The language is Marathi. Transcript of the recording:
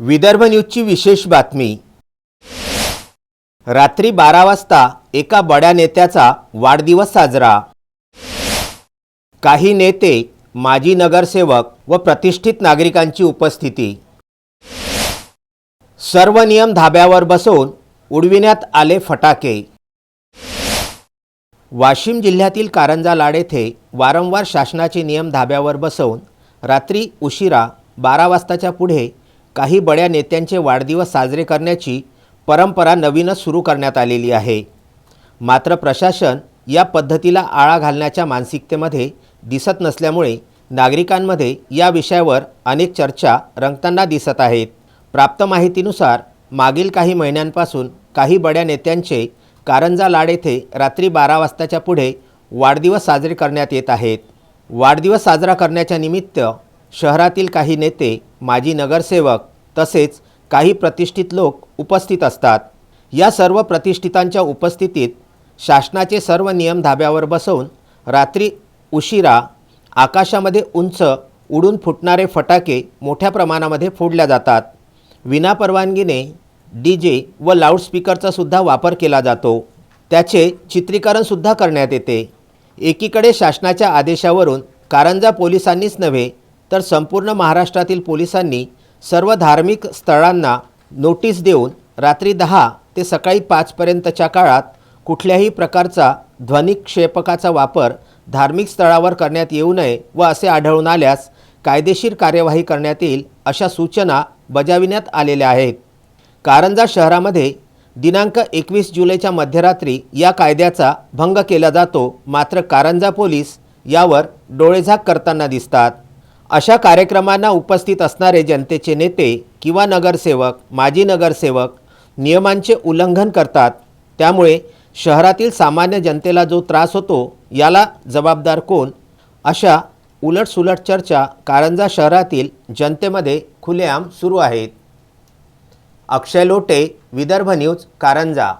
विदर्भ न्यूजची विशेष बातमी. रात्री बारा वाजता एका बड्या नेत्याचा वाढदिवस साजरा. काही नेते माजी नगरसेवक व प्रतिष्ठित नागरिकांची उपस्थिती. सर्व नियम धाब्यावर बसवून उडविण्यात आले फटाके. वाशिम जिल्ह्यातील कारंजा लाड येथे वारंवार शासनाचे नियम धाब्यावर बसवून रात्री उशिरा बारा वाजताच्या पुढे काही बड्या नेत्यांचे वाढदिवस साजरे करण्याची परंपरा नवीनच सुरू करण्यात आलेली आहे. मात्र प्रशासन या पद्धतीला आळा घालण्याच्या मानसिकतेमध्ये दिसत नसल्यामुळे नागरिकांमध्ये या विषयावर अनेक चर्चा रंगताना दिसत आहेत. प्राप्त माहितीनुसार मागील काही महिन्यांपासून काही बड्या नेत्यांचे कारंजा लाड येथे रात्री बारा वाजताच्या पुढे वाढदिवस साजरे करण्यात येत आहेत. वाढदिवस साजरा करण्याच्या निमित्त शहरातील काही नेते माजी नगरसेवक तसेच काही प्रतिष्ठित लोक उपस्थित असतात. या सर्व प्रतिष्ठितांच्या उपस्थितीत शासनाचे सर्व नियम धाब्यावर बसवून रात्री उशिरा आकाशामध्ये उंच उडून फुटणारे फटाके मोठ्या प्रमाणामध्ये फोडल्या जातात. विनापरवानगीने डी जे व लाऊडस्पीकरचा सुद्धा वापर केला जातो. त्याचे चित्रीकरणसुद्धा करण्यात येते. एकीकडे शासनाच्या आदेशावरून कारंजा पोलिसांनीच नव्हे तर संपूर्ण महाराष्ट्रातील पोलिसांनी सर्व धार्मिक स्थळांना नोटीस देऊन रात्री दहा ते सकाळी पाचपर्यंतच्या काळात कुठल्याही प्रकारचा ध्वनिक्षेपकाचा वापर धार्मिक स्थळावर करण्यात येऊ नये व असे आढळून आल्यास कायदेशीर कार्यवाही करण्यात येईल अशा सूचना बजाविण्यात आलेल्या आहेत. कारंजा शहरामध्ये दिनांक एकवीस जुलैच्या मध्यरात्री या कायद्याचा भंग केला जातो. मात्र कारंजा पोलीस यावर डोळेझाक करताना दिसतात. अशा कार्यक्रमांना उपस्थित असणारे जनतेचे नेते किंवा नगरसेवक माजी नगरसेवक नियमांचे उल्लंघन करतात. त्यामुळे शहरातील सामान्य जनतेला जो त्रास होतो याला जबाबदार कोण? अशा उलटसुलट चर्चा कारंजा शहरातील जनतेमध्ये खुलेआम सुरू आहेत. अक्षय लोटे विदर्भ न्यूज कारंजा.